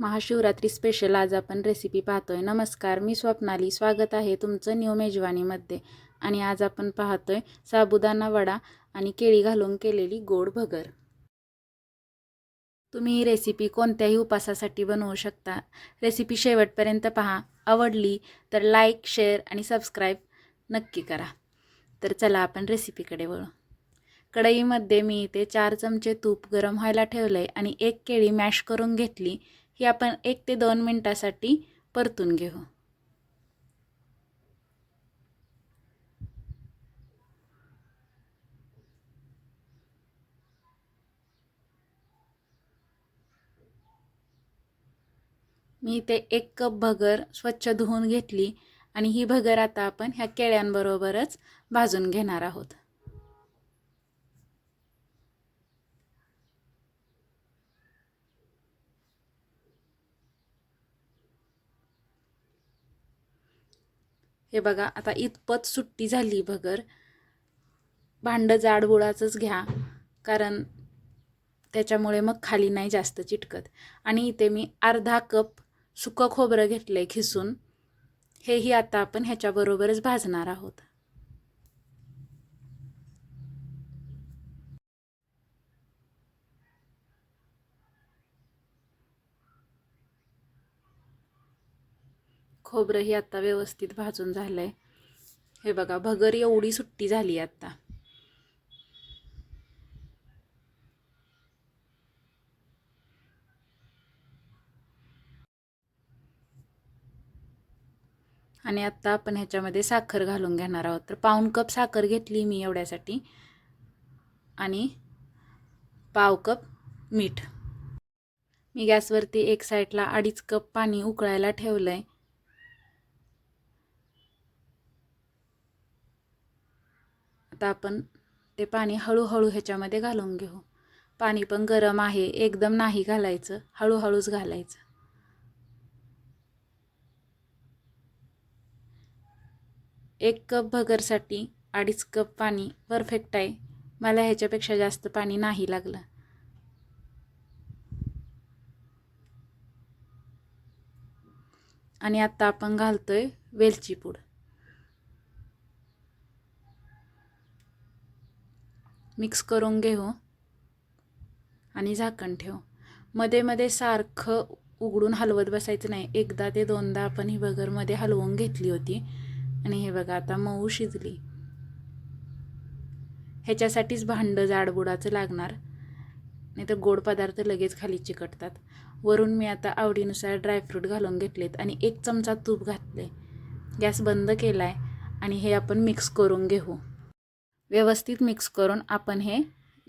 Mahashivratri special आज आपण recipe पाहतोय. नमस्कार मी स्वप्नाली. स्वागत आहे तुमचं न्यू मेजवानीमध्ये. आणि आज आपण पाहतोय साबुदाणा वडा आणि केळी घालून केलेली गोड भगर. तुम्ही ही रेसिपी कोणत्याही उपासासाठी बनवू शकता. रेसिपी शेवटपर्यंत पहा. आवडली तर लाईक शेअर आणि सबस्क्राईब नक्की करा. तर चला आपण रेसिपीकडे वळू. कढईमध्ये मी इथे चार चमचे तूप गरम व्हायला ठेवलं आहे आणि एक केळी मॅश करून घेतली. हे आपण एक ते दोन मिनटासाठी परतून घेऊ. मी इथे एक कप भगर स्वच्छ धुवून घेतली आणि ही भगर आता आपण ह्या केळ्यांबरोबरच भाजून घेणार आहोत. हे बघा आता इतपत सुट्टी झाली भगर. भांडं जाडबुडाचंच घ्या कारण त्याच्यामुळे मग खाली नाही जास्त चिटकत. आणि इथे मी अर्धा कप सुकं खोबरं घेतलं आहे खिसून. हेही आता आपण ह्याच्याबरोबरच भाजणार आहोत. खोबरंही आता व्यवस्थित भाजून झालं आहे हे बघा भगर एवढी सुट्टी झाली आता. आणि आत्ता आपण ह्याच्यामध्ये साखर घालून घेणार आहोत. तर पाऊण कप साखर घेतली मी एवढ्यासाठी. आणि पाव कप मीठ. मी गॅसवरती एक साईडला अडीच कप पाणी उकळायला ठेवलं आहे आता आपण ते पाणी हळूहळू ह्याच्यामध्ये घालून घेऊ. पाणी पण गरम आहे एकदम नाही घालायचं हळूहळूच घालायचं. एक कप भगरसाठी अडीच कप पाणी परफेक्ट आहे. मला ह्याच्यापेक्षा जास्त पाणी नाही लागलं. आणि आत्ता आपण घालतोय वेलची पूड. मिक्स करून घेऊ आणि झाकण ठेवू. मध्ये मध्ये सारखं उघडून हलवत बसायचं नाही. एकदा ते दोनदा आपण ही बगरमध्ये हलवून घेतली होती. आणि हे बघा आता मऊ शिजली. ह्याच्यासाठीच भांडं जाडबुडाचं लागणार. नाही तर गोड पदार्थ लगेच खाली चिकटतात. वरून मी आता आवडीनुसार ड्रायफ्रूट घालून घेतलेत आणि एक चमचा तूप घातले गॅस बंद केला आहे आणि हे आपण मिक्स करून घेऊ. व्यवस्थित मिक्स करून आपण हे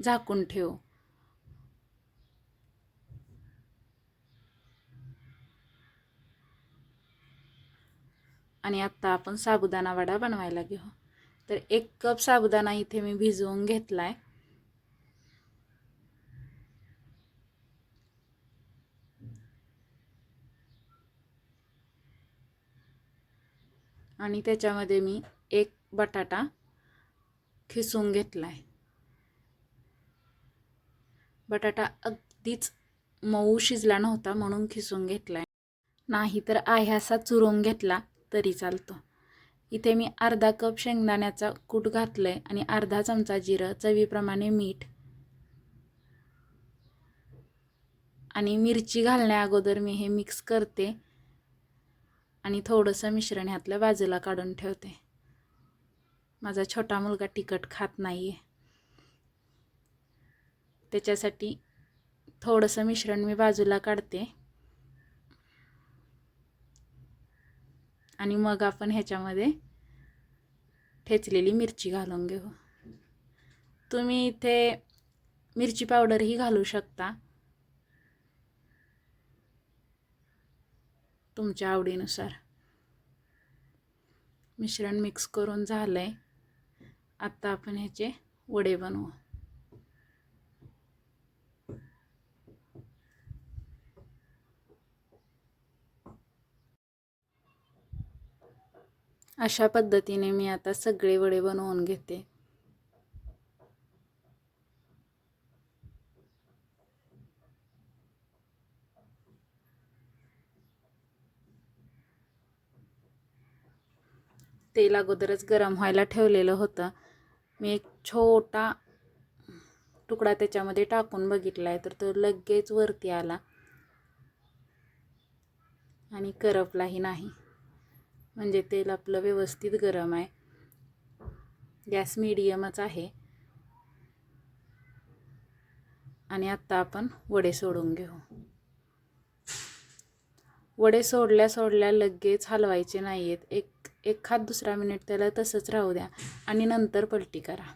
झाकून ठेवू. आणि आत्ता आपण साबुदाणा वडा बनवायला घेऊ. तर एक कप साबुदाणा इथे मी भिजवून घेतला आहे आणि त्याच्यामध्ये मी एक बटाटा खिसून घेतला आहे बटाटा अगदीच मऊ शिजला नव्हता म्हणून खिसून घेतला आहे नाही तर आह्यासा चुरून घेतला तरी चालतो. इथे मी अर्धा कप शेंगदाण्याचा कूट घातलं आहे आणि अर्धा चमचा जिरं चवीप्रमाणे मीठ आणि मिरची घालण्या अगोदर मी हे मिक्स करते आणि थोडंसं मिश्रण ह्यातलं बाजूला काढून ठेवते. माझा छोटा मुलगा तिखट खात नाही आहे त्याच्यासाठी थोडंसं मिश्रण मी बाजूला काढते. आणि मग आपण ह्याच्यामध्ये ठेचलेली मिरची घालून घेऊ. तुम्ही इथे मिरची पावडरही घालू शकता. तुमच्या आवडीनुसार. मिश्रण मिक्स करून झालं आहे आत्ता आपण ह्याचे वडे बनवू. अशा पद्धतीने मी आता सगळे वडे बनवून घेते. तेल अगोदरच गरम व्हायला ठेवलेलं होतं. मी एक छोटा तुकडा त्याच्यामध्ये टाकून बघितला आहे तर तो लगेच वरती आला. आणि करपलाही नाही. म्हणजे तेल आपलं व्यवस्थित गरम आहे. गॅस मिडियमच आहे. आणि आत्ता आपण वडे सोडून घेऊ. वडे सोडल्या सोडल्या लगेच हलवायचे नाही आहेत एक एखाद दुसरा मिनिट त्याला तसंच राहू द्या आणि नंतर पलटी करा.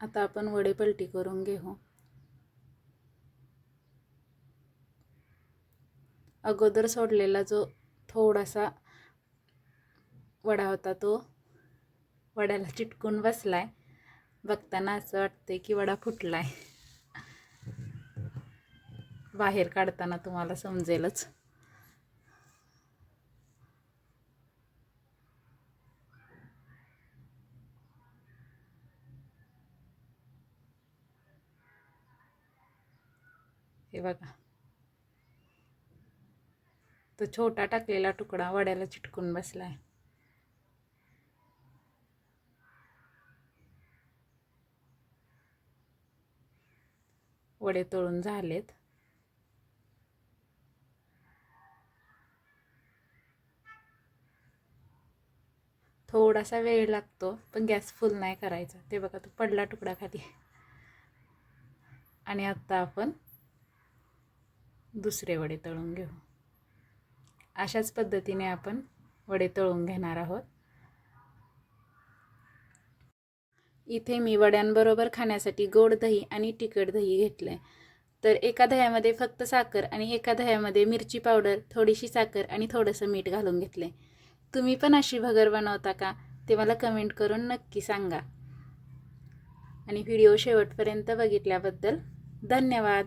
आता आपण वडे पलटी करून घेऊ. अगोदर सोडलेला जो थोडासा वडा होता तो वड्याला चिटकून बसलाय. बघताना असं वाटतंय की वडा फुटलाय. बाहेर काढताना तुम्हाला समजेलच. हे बघा. तो छोटा टाकलेला तुकडा वड्याला चिटकून बसलाय. वडे तळून झालेत. थोडासा वेळ लागतो पण गॅस फुल नाही करायचा. ते बघा तो पडला तुकडा खाली आणि आत्ता आपण दुसरे वडे तळून घेऊ. अशाच पद्धतीने आपण वडे तळून घेणार आहोत. इथे मी वड्यांबरोबर खाण्यासाठी गोड दही आणि तिखट दही घेतलं आहे तर एका दह्यामध्ये फक्त साखर आणि एका दह्यामध्ये मिरची पावडर थोडीशी साखर आणि थोडंसं मीठ घालून घेतलं आहे तुम्ही पण अशी भगर बनवता का? ते मला कमेंट करून नक्की सांगा. आणि व्हिडिओ शेवटपर्यंत बघितल्याबद्दल धन्यवाद.